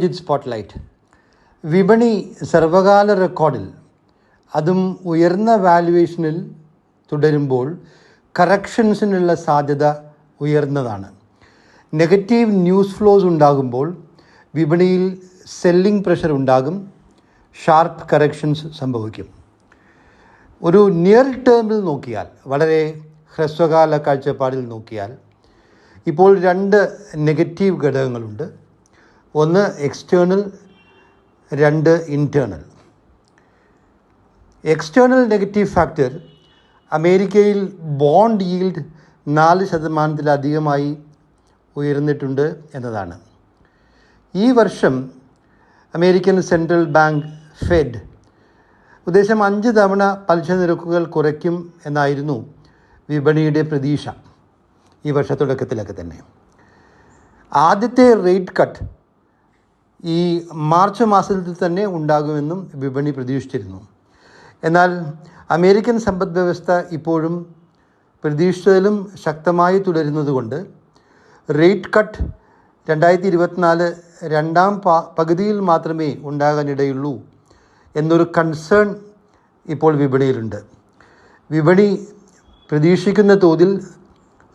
Jith spotlight വിപണി സർവകാല റെക്കോർഡിൽ അതും ഉയർന്ന വാല്യുവേഷനിൽ തുടരുമ്പോൾ കറക്ഷൻസിനുള്ള സാധ്യത ഉയർന്നതാണ്. നെഗറ്റീവ് ന്യൂസ് ഫ്ലോസ് ഉണ്ടാകുമ്പോൾ വിപണിയിൽ സെല്ലിംഗ് പ്രഷർ ഉണ്ടാകും ഷാർപ്പ് കറക്ഷൻസ് സംഭവിക്കും. ഒരു നിയർ ടേമിൽ നോക്കിയാൽ വളരെ ഹ്രസ്വകാല കാഴ്ചപ്പാടിൽ നോക്കിയാൽ ഇപ്പോൾ രണ്ട് നെഗറ്റീവ് ഘടകങ്ങളുണ്ട്. ഒന്ന് എക്സ്റ്റേണൽ രണ്ട് ഇന്റേർണൽ എക്സ്റ്റേണൽ നെഗറ്റീവ് ഫാക്ടർ അമേരിക്കയിൽ ബോണ്ട് ഈൽഡ് നാല് ശതമാനത്തിലധികമായി ഉയർന്നിട്ടുണ്ട് എന്നതാണ്. ഈ വർഷം അമേരിക്കൻ സെൻട്രൽ ബാങ്ക് ഫെഡ് ഉദ്ദേശം അഞ്ച് തവണ പലിശ നിരക്കുകൾ കുറയ്ക്കും എന്നായിരുന്നു വിപണിയുടെ പ്രതീക്ഷ ഈ വർഷ തുടക്കത്തിലൊക്കെ തന്നെ. ആദ്യത്തെ റേറ്റ് കട്ട് ഈ മാർച്ച് മാസത്തിൽ തന്നെ ഉണ്ടാകുമെന്നും വിപണി പ്രതീക്ഷിച്ചിരുന്നു. എന്നാൽ അമേരിക്കൻ സമ്പദ് വ്യവസ്ഥ ഇപ്പോഴും പ്രതീക്ഷിച്ചതിലും ശക്തമായി തുടരുന്നതുകൊണ്ട് റേറ്റ് കട്ട് രണ്ടായിരത്തി ഇരുപത്തിനാല് രണ്ടാം പകുതിയിൽ മാത്രമേ ഉണ്ടാകാനിടയുള്ളൂ എന്നൊരു കൺസേൺ ഇപ്പോൾ വിപണിയിലുണ്ട്. വിപണി പ്രതീക്ഷിക്കുന്ന തോതിൽ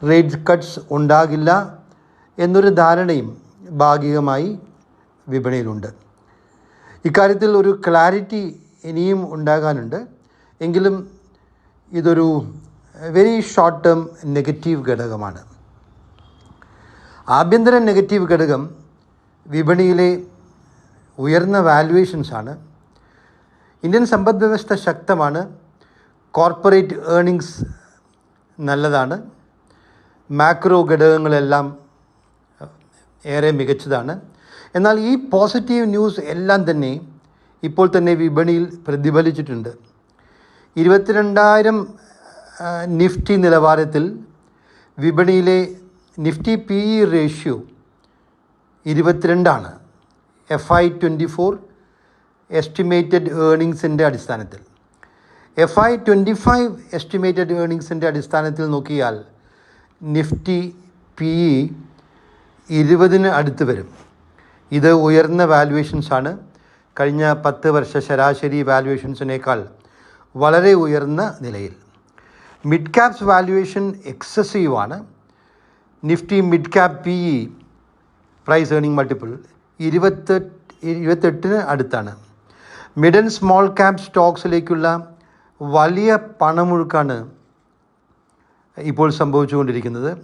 റേറ്റ് കട്ട്സ് ഉണ്ടാകില്ല എന്നൊരു ധാരണയും ഭാഗികമായി വിപണിയിലുണ്ട്. ഇക്കാര്യത്തിൽ ഒരു ക്ലാരിറ്റി ഇനിയും ഉണ്ടാകാനുണ്ട്. എങ്കിലും ഇതൊരു വെരി ഷോർട്ട് ടേം നെഗറ്റീവ് ഘടകമാണ്. ആഭ്യന്തര നെഗറ്റീവ് ഘടകം വിപണിയിലെ ഉയർന്ന വാല്യുവേഷൻസാണ് ഇന്ത്യൻ സമ്പദ് വ്യവസ്ഥ ശക്തമാണ്. കോർപ്പറേറ്റ് ഏർണിങ്സ് നല്ലതാണ്. മാക്രോ ഘടകങ്ങളെല്ലാം ഏറെ മികച്ചതാണ്. എന്നാൽ ഈ പോസിറ്റീവ് ന്യൂസ് എല്ലാം തന്നെ ഇപ്പോൾ തന്നെ വിപണിയിൽ പ്രതിഫലിച്ചിട്ടുണ്ട്. ഇരുപത്തിരണ്ടായിരം നിഫ്റ്റി നിലവാരത്തിൽ വിപണിയിലെ Nifty P E ratio ഇരുപത്തിരണ്ടാണ്. F I twenty four estimated ഏർണിങ്സിന്റെ അടിസ്ഥാനത്തിൽ. F I twenty five estimated ഏർണിങ്സിന്റെ അടിസ്ഥാനത്തിൽ നോക്കിയാൽ നിഫ്റ്റി പി ഇ ഇരുപതിന് അടുത്ത് വരും. ഇത് ഉയർന്ന വാല്യുവേഷൻസ് ആണ്. കഴിഞ്ഞ പത്ത് വർഷ ശരാശരി വാല്യുവേഷൻസിനേക്കാൾ വളരെ ഉയർന്ന നിലയിൽ. മിഡ് ക്യാപ്സ് വാല്യുവേഷൻ ആണ്. Nifty mid cap P E price earning multiple ഇരുപത്തെട്ട് ഇരുപത്തെട്ടിന് അടുത്താണ്. മിഡ് ആൻഡ് സ്മോൾ ക്യാപ് സ്റ്റോക്സിലേക്കുള്ള വലിയ പണമൊഴുക്കാണ് ഇപ്പോൾ സംഭവിച്ചുകൊണ്ടിരിക്കുന്നത്.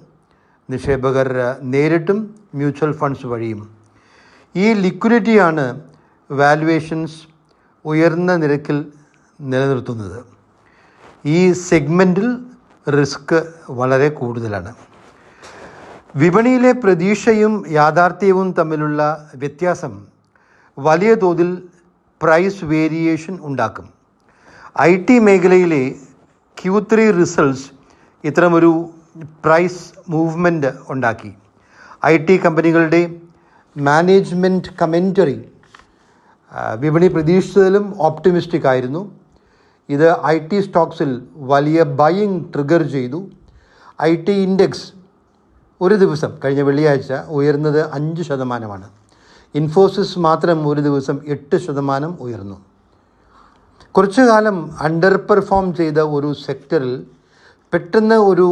നിക്ഷേപകർ നേരിട്ടും മ്യൂച്വൽ ഫണ്ട്സ് വഴിയും ഈ ലിക്വിഡിറ്റിയാണ് വാല്യുവേഷൻസ് ഉയർന്ന നിരക്കിൽ നിലനിർത്തുന്നത്. ഈ സെഗ്മെന്റിൽ റിസ്ക് വളരെ കൂടുതലാണ്. വിപണിയിലെ പ്രതീക്ഷയും യാഥാർത്ഥ്യവും തമ്മിലുള്ള വ്യത്യാസം വലിയ തോതിൽ പ്രൈസ് വേരിയേഷൻ ഉണ്ടാക്കും. ഐ ടി മേഖലയിലെ ക്യൂ ത്രീ റിസൾട്ട്സ് ഇത്തരമൊരു പ്രൈസ് മൂവ്മെന്റ് ഉണ്ടാക്കി. ഐ ടി കമ്പനികളുടെ മാനേജ്മെന്റ് കമന്ററി വിപണി പ്രതീക്ഷിച്ചതിലും ഓപ്റ്റിമിസ്റ്റിക് ആയിരുന്നു. ഇത് ഐ ടി സ്റ്റോക്സിൽ വലിയ ബയിങ് ട്രിഗർ ചെയ്തു. ഐ ടി ഇൻഡെക്സ് ഒരു ദിവസം കഴിഞ്ഞ വെള്ളിയാഴ്ച ഉയർന്നത് അഞ്ച് ശതമാനമാണ്. ഇൻഫോസിസ് മാത്രം ഒരു ദിവസം എട്ട് ശതമാനം ഉയർന്നു. കുറച്ചു കാലം അണ്ടർ പെർഫോം ചെയ്ത ഒരു സെക്ടറിൽ പെട്ടെന്ന് ഒരു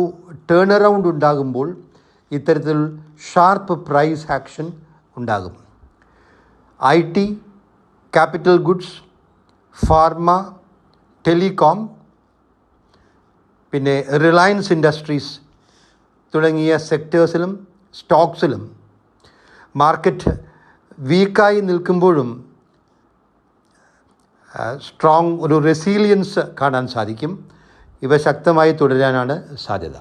ടേൺ അറൗണ്ട് ഉണ്ടാകുമ്പോൾ ഇത്തരത്തിൽ ഷാർപ്പ് പ്രൈസ് ആക്ഷൻ ഉണ്ടാകും. I T capital goods pharma telecom പിന്നെ റിലയൻസ് ഇൻഡസ്ട്രീസ് തുടങ്ങിയ സെക്ടേഴ്സിലും സ്റ്റോക്സിലും മാർക്കറ്റ് വീക്കായി നിൽക്കുമ്പോഴും സ്ട്രോങ് ഒരു റെസീലിയൻസ് കാണാൻ സാധിക്കും. ഇവ ശക്തമായി തുടരാനാണ് സാധ്യത.